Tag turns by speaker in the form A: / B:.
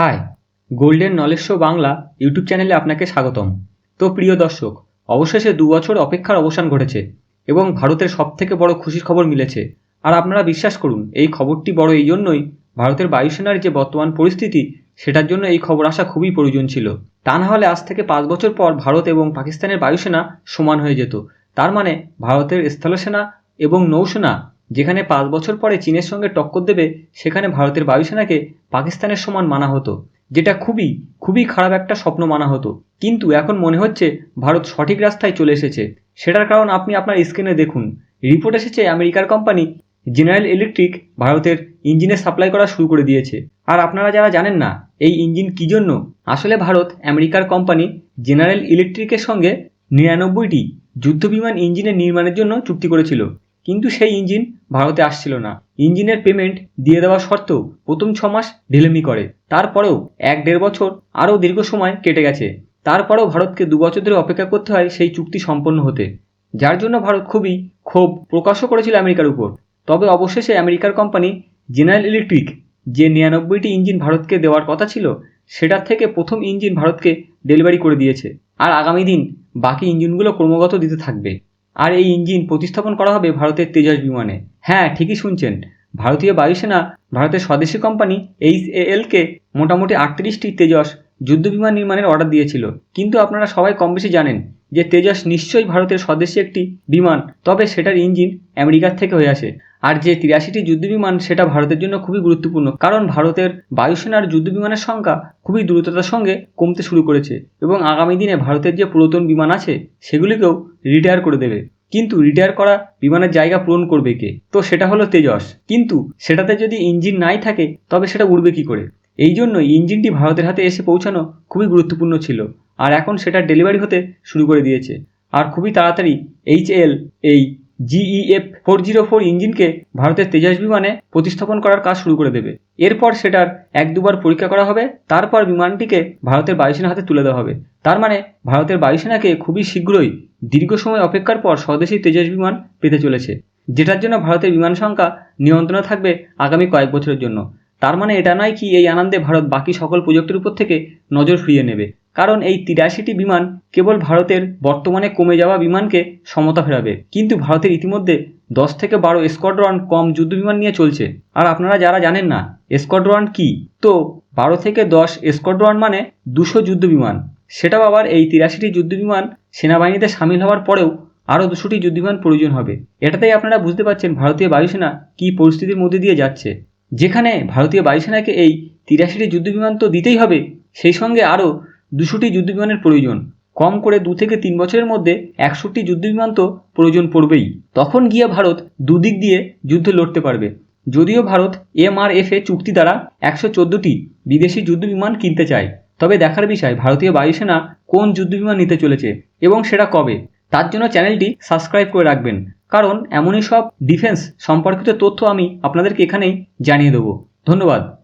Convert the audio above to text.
A: Hi golden knowledge show Bangla YouTube চ্যানেলে আপনাকে স্বাগতম। তো প্রিয় দর্শক, অবশেষে দু বছর অপেক্ষার অবসান ঘটেছে এবং ভারতের সবথেকে বড় খুশির খবর মিলেছে। আর আপনারা বিশ্বাস করুন, এই খবরটি বড় এই জন্যই ভারতের বায়ুসেনার যে বর্তমান পরিস্থিতি, সেটার জন্য এই খবর আসা খুবই প্রয়োজন ছিল। তা না হলে আজ থেকে পাঁচ বছর পর ভারত এবং পাকিস্তানের বায়ুসেনা সমান হয়ে যেত। তার মানে ভারতের স্থলসেনা এবং নৌসেনা যেখানে পাঁচ বছর পরে চীনের সঙ্গে টক্কর দেবে, সেখানে ভারতের বায়ুসেনাকে পাকিস্তানের সমান মানা হতো, যেটা খুবই খুবই খারাপ একটা স্বপ্ন মানা হতো। কিন্তু এখন মনে হচ্ছে ভারত সঠিক রাস্তায় চলে এসেছে। সেটার কারণ আপনি আপনার স্ক্রিনে দেখুন। রিপোর্ট এসেছে আমেরিকার কোম্পানি জেনারেল ইলেকট্রিক ভারতের ইঞ্জিনের সাপ্লাই করা শুরু করে দিয়েছে। আর আপনারা যারা জানেন না, এই ইঞ্জিন কী জন্য? আসলে ভারত আমেরিকার কোম্পানি জেনারেল ইলেকট্রিকের সঙ্গে নিরানব্বইটি যুদ্ধবিমান ইঞ্জিনের নির্মাণের জন্য চুক্তি করেছিল। কিন্তু সেই ইঞ্জিন ভারতে আসছিল না। ইঞ্জিনের পেমেন্ট দিয়ে দেওয়া সত্ত্বেও প্রথম ছ মাস ঢিলেমি করে। তারপরেও এক দেড় বছর আরও দীর্ঘ সময় কেটে গেছে। তারপরেও ভারতকে দু বছর ধরে অপেক্ষা করতে হয় সেই চুক্তি সম্পন্ন হতে। যার জন্য ভারত খুবই ক্ষোভ প্রকাশও করেছিল আমেরিকার উপর। তবে অবশেষে আমেরিকার কোম্পানি জেনারেল ইলেকট্রিক যে নিরানব্বইটি ইঞ্জিন ভারতকে দেওয়ার কথা ছিল, সেটার থেকে প্রথম ইঞ্জিন ভারতকে ডেলিভারি করে দিয়েছে। আর আগামী দিন বাকি ইঞ্জিনগুলো ক্রমাগত দিতে থাকবে। আর এই ইঞ্জিন প্রতিস্থাপন করা হবে ভারতের তেজস বিমানে। হ্যাঁ ঠিকই শুনছেন। ভারতীয় বায়ুসেনা, ভারতের স্বদেশী কোম্পানি এইচ এলকে মোটামুটি আটত্রিশটি তেজস যুদ্ধবিমান নির্মাণের অর্ডার দিয়েছিল। কিন্তু আপনারা সবাই কম বেশি জানেন যে তেজস নিশ্চয়ই ভারতের স্বদেশী একটি বিমান, তবে সেটার ইঞ্জিন আমেরিকার থেকে হয়ে আসে। আর যে তিরাশিটি যুদ্ধবিমান সেটা ভারতের জন্য খুবই গুরুত্বপূর্ণ, কারণ ভারতের বায়ুসেনার যুদ্ধবিমানের সংখ্যা খুবই দ্রুততার সঙ্গে কমতে শুরু করেছে। এবং আগামী দিনে ভারতের যে পুরাতন বিমান আছে, সেগুলিকেও রিটায়ার করে দেবে। কিন্তু রিটায়ার করা বিমানের জায়গা পূরণ করবে কে? তো সেটা হলো তেজস। কিন্তু সেটাতে যদি ইঞ্জিন নাই থাকে, তবে সেটা উড়বে কি করে? এই জন্য ইঞ্জিনটি ভারতের হাতে এসে পৌঁছানো খুবই গুরুত্বপূর্ণ ছিল। আর এখন সেটা ডেলিভারি হতে শুরু করে দিয়েছে। আর খুবই তাড়াতাড়ি এইচ এল এই জিইএফ ফোর জিরো ফোর ইঞ্জিনকে ভারতের তেজাস বিমানে প্রতিস্থাপন করার কাজ শুরু করে দেবে। এরপর সেটার এক দুবার পরীক্ষা করা হবে, তারপর বিমানটিকে ভারতের বায়ুসেনার হাতে তুলে দেওয়া হবে। তার মানে ভারতের বায়ুসেনাকে খুবই শীঘ্রই, দীর্ঘ সময় অপেক্ষার পর স্বদেশী তেজস বিমান পেতে চলেছে, যেটার জন্য ভারতের বিমান সংখ্যা নিয়ন্ত্রণে থাকবে আগামী কয়েক বছরের জন্য। তার মানে এটা নয় কি এই আনন্দে ভারত বাকি সকল প্রযুক্তির উপর থেকে নজর ফিরিয়ে নেবে। কারণ এই তিরাশিটি বিমান কেবল ভারতের বর্তমানে কমে যাওয়া বিমানকে সমতা ফেরাবে। কিন্তু ভারতের ইতিমধ্যে দশ থেকে বারো স্কোয়াড্রন কম যুদ্ধবিমান নিয়ে চলছে। আর আপনারা যারা জানেন না, স্কোয়াড্রন কি? তো বারো থেকে দশ স্কোয়াড্রন মানে দুশো যুদ্ধবিমান সেটাও আবার এই তিরাশিটি যুদ্ধবিমান সেনাবাহিনীতে সামিল হওয়ার পরেও আরও দুশোটি যুদ্ধবিমান প্রয়োজন হবে। এটাতেই আপনারা বুঝতে পারছেন ভারতীয় বায়ুসেনা কী পরিস্থিতির মধ্যে দিয়ে যাচ্ছে। যেখানে ভারতীয় বায়ুসেনাকে এই তিরাশিটি যুদ্ধবিমান তো দিতেই হবে, সেই সঙ্গে আরও দুশোটি যুদ্ধবিমানের প্রয়োজন। কম করে দু থেকে তিন বছরের মধ্যে একষট্টি যুদ্ধবিমান তো প্রয়োজন পড়বেই। তখন গিয়ে ভারত দুদিক দিয়ে যুদ্ধ লড়তে পারবে। যদিও ভারত এমআরএফএ চুক্তি দ্বারা একশো চোদ্দোটি বিদেশি যুদ্ধবিমান কিনতে চায়। তবে দেখার বিষয়, ভারতীয় বায়ুসেনা কোন যুদ্ধবিমান নিতে চলেছে এবং সেটা কবে? তার জন্য চ্যানেলটি সাবস্ক্রাইব করে রাখবেন। কারণ এমনই সব ডিফেন্স সম্পর্কিত তথ্য আমি আপনাদেরকে এখানেই জানিয়ে দেবো। ধন্যবাদ।